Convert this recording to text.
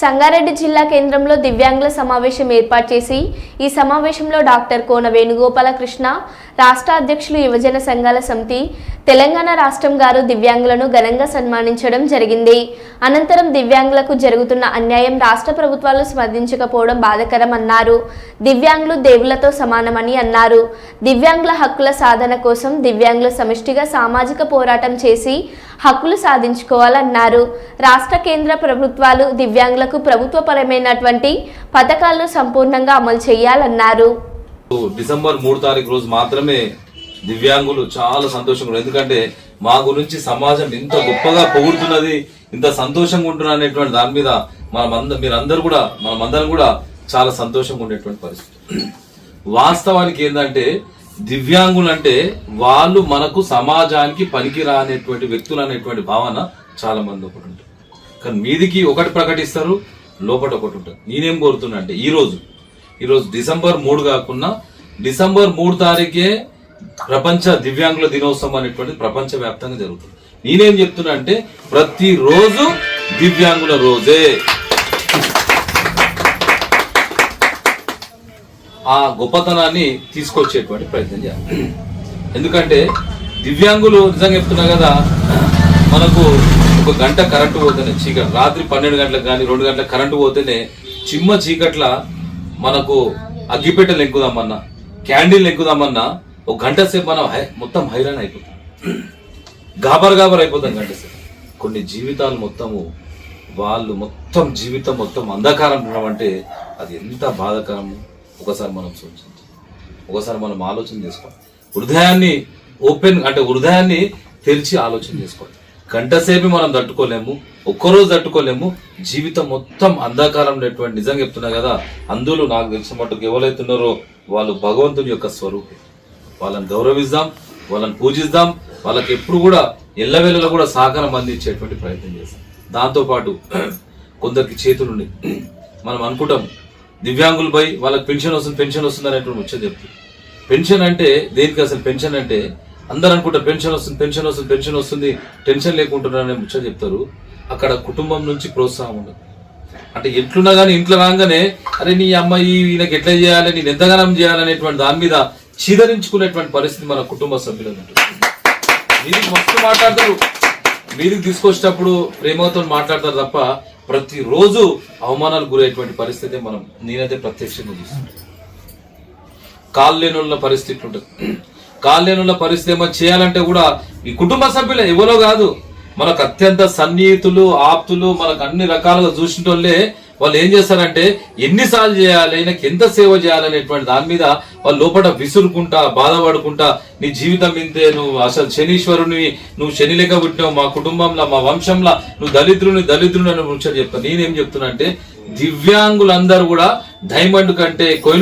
సంగారెడ్డి జిల్లా కేంద్రంలో దివ్యాంగుల సమావేశం ఏర్పాటు చేసి ఈ సమావేశంలో డాక్టర్ కోన వేణుగోపాలకృష్ణ రాష్ట్ర అధ్యక్షులు యువజన సంఘాల సమితి తెలంగాణ రాష్ట్రం గారు దివ్యాంగులను ఘనంగా సన్మానించడం జరిగింది. అనంతరం దివ్యాంగులకు జరుగుతున్న అన్యాయం రాష్ట్ర ప్రభుత్వాలు స్పందించకపోవడం బాధకరం అన్నారు దివ్యాంగులు దేవులతో సమానమని అన్నారు. దివ్యాంగుల హక్కుల సాధన కోసం దివ్యాంగుల సమిష్టిగా సామాజిక పోరాటం చేసి హక్కులు సాధించుకోవాలన్నారు. రాష్ట్ర కేంద్ర ప్రభుత్వాలు దివ్యాంగుల దివ్యాంగులకు ప్రభుత్వపరమైనటువంటి పథకాలను సంపూర్ణంగా అమలు చేయాలన్నారు. డిసెంబర్ మూడు తారీఖు రోజు మాత్రమే దివ్యాంగులు చాలా సంతోషంగా ఎందుకంటే మా గురించి సమాజం ఇంత గొప్పగా పొగుడుతున్నది ఇంత సంతోషంగా ఉంటున్నా అనేటువంటి దాని మీద మనం మీరందరూ కూడా మనమందరం కూడా చాలా సంతోషంగా ఉండేటువంటి పరిస్థితి. వాస్తవానికి ఏంటంటే దివ్యాంగులు అంటే వాళ్ళు మనకు సమాజానికి పనికిరా అనేటువంటి వ్యక్తులు అనేటువంటి భావన చాలా మంది ఒకటి ఉంటుంది. కానీ మీదికి ఒకటి ప్రకటిస్తారు లోపల ఒకటి ఉంటుంది. నేనేం కోరుతున్నా అంటే ఈ రోజు ఈరోజు డిసెంబర్ మూడు కాకుండా డిసెంబర్ మూడు తారీఖే ప్రపంచ దివ్యాంగుల దినోత్సవం అనేటువంటిది ప్రపంచ వ్యాప్తంగా జరుగుతుంది. నేనేం చెప్తున్నా అంటే ప్రతిరోజు దివ్యాంగుల రోజే. ఆ గొప్పతనాన్ని తీసుకొచ్చేటువంటి ప్రయత్నం చేయాలి. ఎందుకంటే దివ్యాంగులు నిజంగా చెప్తున్నా కదా మనకు ఒక గంట కరెంటు పోతేనే చీకటి. రాత్రి పన్నెండు గంటలకు కానీ రెండు గంటలకు కరెంటు పోతేనే చిమ్మ చీకట్ల మనకు అగ్గిపెట్టెలు ఎక్కుదామన్నా క్యాండిల్ ఎక్కుదామన్నా ఒక గంట సేపు మనం హై- మొత్తం హైరాన్ అయిపోతాం. గాబర్ గాబర్ అయిపోతాం గంట సేపు. కొన్ని జీవితాలు మొత్తము వాళ్ళు మొత్తం జీవితం మొత్తం అంధకారం ఉండడం అంటే అది ఎంత బాధాకరము? ఒకసారి మనం సూచించాలి ఒకసారి మనం ఆలోచన చేసుకోవాలి. హృదయాన్ని ఓపెన్ అంటే హృదయాన్ని తెరిచి ఆలోచన చేసుకోవాలి. గంటసేపు మనం తట్టుకోలేము ఒక్కరోజు తట్టుకోలేము. జీవితం మొత్తం అంధకారం ఉన్నటువంటి నిజంగా చెప్తున్నా కదా అందులో నాకు తెలిసిన మటుకు ఎవరైతున్నారో వాళ్ళు భగవంతుని యొక్క స్వరూపం. వాళ్ళని గౌరవిద్దాం వాళ్ళని పూజిద్దాం వాళ్ళకి ఎప్పుడు కూడా ఎల్లవేళలో కూడా సహకారం అందించేటువంటి ప్రయత్నం చేస్తాం. దాంతోపాటు కొందరికి చేతులుండి మనం అనుకుంటాం దివ్యాంగులపై వాళ్ళకి పెన్షన్ వస్తుంది పెన్షన్ వస్తుంది అనేటువంటి ముచ్చట చెప్తుంది పెన్షన్ అంటే దేనికి అసలు పెన్షన్ అంటే అందరు అనుకుంటారు పెన్షన్ వస్తుంది పెన్షన్ వస్తుంది పెన్షన్ వస్తుంది టెన్షన్ లేకుంటున్నారనే అనే చెప్తారు. అక్కడ కుటుంబం నుంచి ప్రోత్సాహం ఉండదు. అంటే ఎట్లున్నా కానీ ఇంట్లో రాగానే అరే నీ అమ్మాయి ఈయనకి ఎట్లా చేయాలి నేను ఎంతగానం చేయాలనేటువంటి దాని మీద చీదరించుకునేటువంటి పరిస్థితి మన కుటుంబ సభ్యులు ఉంటుంది. మీరు మస్తు మాట్లాడతారు. మీదికి తీసుకొచ్చేటప్పుడు ప్రేమతో మాట్లాడతారు తప్ప ప్రతిరోజు అవమానాలు గురయ్యేటువంటి పరిస్థితి మనం నేనైతే ప్రత్యక్షంగా చూస్తాను. కాళ్ళు లేని పరిస్థితి ఉంటుంది కాలనీల పరిశ్రమ పరిస్థితి చేయాలంటే కూడా ఈ కుటుంబ సభ్యులే ఎవరో కాదు. మనకు అత్యంత సన్నిహితులు ఆప్తులు మనకు అన్ని రకాలుగా చూసినోళ్ళే వాళ్ళు ఏం చేస్తారంటే ఎన్నిసార్లు చేయాలి ఆయనకి ఎంత సేవ చేయాలనేటువంటి దాని మీద వాళ్ళు లోపల విసురుకుంటా బాధపడుకుంటా నీ జీవితం ఇంతే నువ్వు అసలు శనీశ్వరుని నువ్వు శని లెక్క పుట్టినావు మా కుటుంబంలో మా వంశంలో నువ్వు దళిద్రుని దళిద్రుని అని ముచ్చట నేనేం చెప్తున్నా అంటే దివ్యాంగులందరూ కూడా డైమండ్ కంటే కొయ్యలు